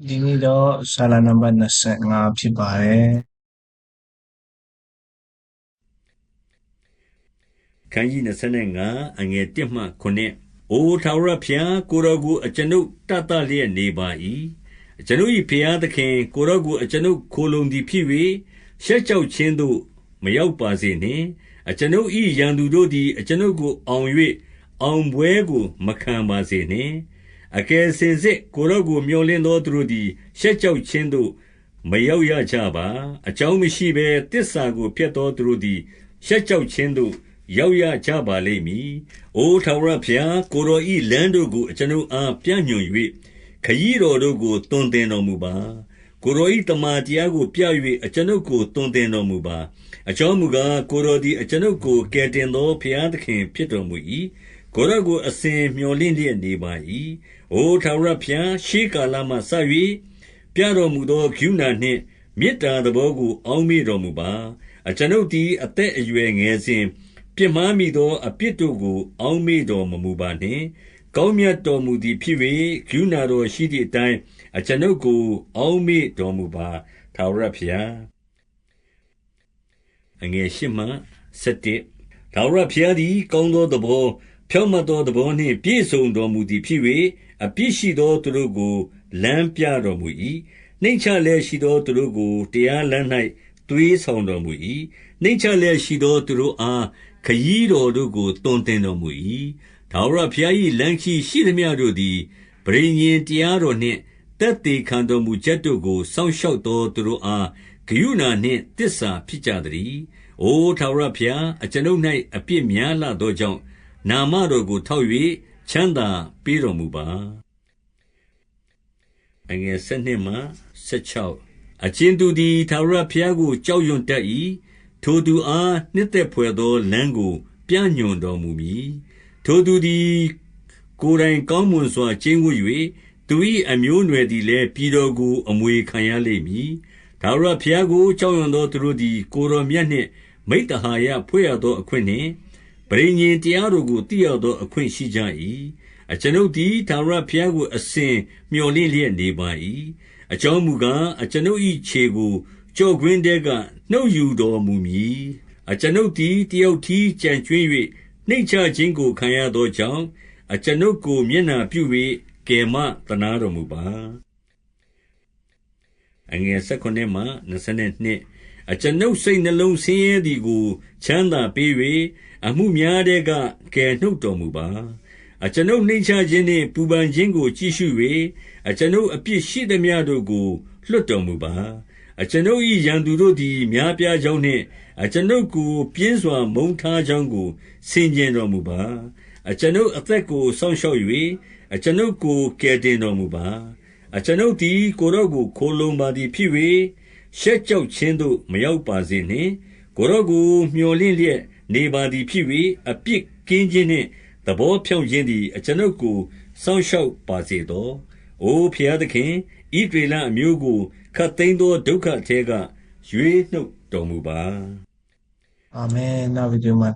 ဒီနေ့တော့ဆာလာနံပါတ်25ဖြစ်ပါတယ်ခန်းကြီး25အငယ်1မှ9အိုထာဝရဘုရားကိုရောကိုအကျွန်ုပ်တတ်တလျက်နေပါ၏အကျွန်ုပ်၏ဘုရားသခင်ကိုရောကိုအကျွန်ုပ်ခိုလုံသည်ဖြစ်၍ရှက်ကြောက်ခြင်းသို့မရောက်ပါစေနှင့်အကျွန်ုပ်၏ရန်သူတို့သည်အကျွန်ုပ်ကိုအောင်၍အောင်ပွဲကိုမခံပါစေနှင့် အကယ်စင်စစ် ကိုရောကိုမျောလင်းသော သူတို့သည် ရှက်ကြောက်ခြင်းသို့ မရောက်ရကြပါ အကြောင်းမရှိဘဲတစ္ဆာကို ဖျက်သော သူတို့သည် ရှက်ကြောက်ခြင်းသို့ ရောက်ရကြပါလိမ့်မည်။အိုထာဝရဘုရား ကိုတော်ဤလမ်းတို့ကို အကျွန်ုပ်အား ပြညွှန်၍ခရီးတော်တို့ကိုတွင်တင်တော်မူပါ။ကိုတော်ဤတမန်တရားကိုပြ၍အကျွန်ုပ်ကိုတွင်တင်တော်မူပါ။အကြောင်းမူကား ကိုတော်သည် အကျွန်ုပ်ကို ကယ်တင်သော ဘုရားသခင်ဖြစ်တော်မူ၏။ ကိုတော်ကို အစဉ်မျှော်လင့်လျက်နေပါ၏။အိုထာဝရဘုရား ရှေးကာလမှစ၍ပြတော်မူသောဂုဏနှင့် မေတ္တာသဘောကို အောက်မေ့တော်မူပါ။အကျွန်ုပ်သည် အသက်အရွယ်ငယ်စဉ် ပြစ်မှားမိသော အပြစ်တို့ကို အောက်မေ့တော်မမူပါနှင့်။ကောင်းမြတ်တော်မူသည်ဖြစ်၍ကရုဏာတော်ရှိသည့်အတိုင်း အကျွန်ုပ်ကို အောက်မေ့တော်မူပါ ထာဝရဘုရား။အငယ်ရှမှ7ထာဝရဘုရားသည် ကောင်းသောသဘော ဖြောင့်မတ်သောသဘောနှင့် ပြည့်စုံတော်မူသည်ဖြစ်၍အပြစ်ရှိသောသူတို့ကို လမ်းပြတော်မူ၏။နှိမ့်ချလျက်ရှိသော သူတို့ကို တရားလမ်း၌သွေးဆောင်တော်မူ၏။နှိမ့်ချလျက်ရှိသော သူတို့အား ခရီးတော်တို့ကိုတွင်တင်တော်မူ၏။ထာဝရဘုရား၏လမ်းခရီးရှိသမျှတို့သည် ပဋိညာဉ်တရားတော်နှင့် သက်သေခံတော်မူချက်တို့ကို စောင့်ရှောက်သော သူတို့အား ကရုဏာနှင့် သစ္စာဖြစ်ကြသတည်း။အိုထာဝရဘုရား၊အကျွန်ုပ်၌အပြစ်များလှသောကြောင့်၊ နာမတော်ကို ထောက်၍ချမ်းသာပေးတော်မူပါ။12 အကြင်သူသည် ထာဝရဘုရားကို ကြောက်ရွံ့ တတ်၏။ထိုသူအား နှစ်သက်ဘွယ်သော လမ်းကို ပြညွှန် တော်မူမည်။ထိုသူသည် ကိုယ်တိုင်ကောင်းမွန်စွာ ကျိန်းဝပ်၍၊သူ၏အမျိုးအနွယ်သည်လည်း ပြည်တော်ကို အမွေခံရလိမ့်မည်။ထာဝရဘုရားကို ကြောက်ရွံ့သော သူတို့သည် ကိုယ်တော်မြတ်နှင့် မိဿဟာယဖွဲ့ရသော အခွင့်နှင့် ပဋိညာဉ်တရားတို့ကို သိရသောအခွင့်ရှိကြ၏။အကျွန်ုပ်သည် ထာဝရဘုရားကို အစဉ်မြော်လင့်လျက်နေပါ၏။အကြောင်းမူကား၊အကျွန်ုပ်၏ခြေကို ကျော့ကွင်းထဲက နှုတ်ယူတော်မူမည်။အကျွန်ုပ်သည် တယောက်တည်း ကျန်ကြွင်း၍နှိမ့်ချခြင်းကို ခံရသောကြောင့်၊အကျွန်ုပ်ကို မျက်နှာပြု၍ကယ်မသနားတော်မူပါ။17 အကျွန်ုပ်စိတ်နှလုံးဆင်းရဲသည်ကို ချမ်းသာပေး၍၊အမှုများထဲက ကယ်နှုတ်တော်မူပါ။အကျွန်ုပ်နှိမ့်ချခြင်းနှင့် ပူပန်ခြင်းကို ကြည့်ရှု၍၊အကျွန်ုပ်အပြစ်ရှိသမျှတို့ကို လွှတ်တော်မူပါ။အကျွန်ုပ်၏ရန်သူတို့သည် များပြားကြောင်းနှင့် အကျွန်ုပ်ကို ပြင်းစွာမုန်းထားကြောင်းကို ဆင်ခြင်တော်မူပါ။အကျွန်ုပ်အသက်ကို စောင့်ရှောက်၍၊အကျွန်ုပ်ကို ကယ်တင်တော်မူပါ။အကျွန်ုပ်သည် ကိုယ်တော်ကို ခိုလှုံပါသည်ဖြစ်၍၊ ရှက်ကြောက်ခြင်းသို့ မရောက်ပါစေနှင့်။ကိုယ်တော်ကို မြော်လင့်လျက်နေပါသည်ဖြစ်၍၊အပြစ်ကင်းခြင်းနှင့် သဘောဖြောင့်ခြင်းသည် အကျွန်ုပ်ကို စောင့်ရှောက်ပါစေသော။အိုဘုရားသခင်၊ဣသရေလအမျိုးကို ခပ်သိမ်းသော ဒုက္ခအထဲက ရွေးနှုတ်တော်မူပါ။အာမင်နောက်ဗီဒီယိုမှာ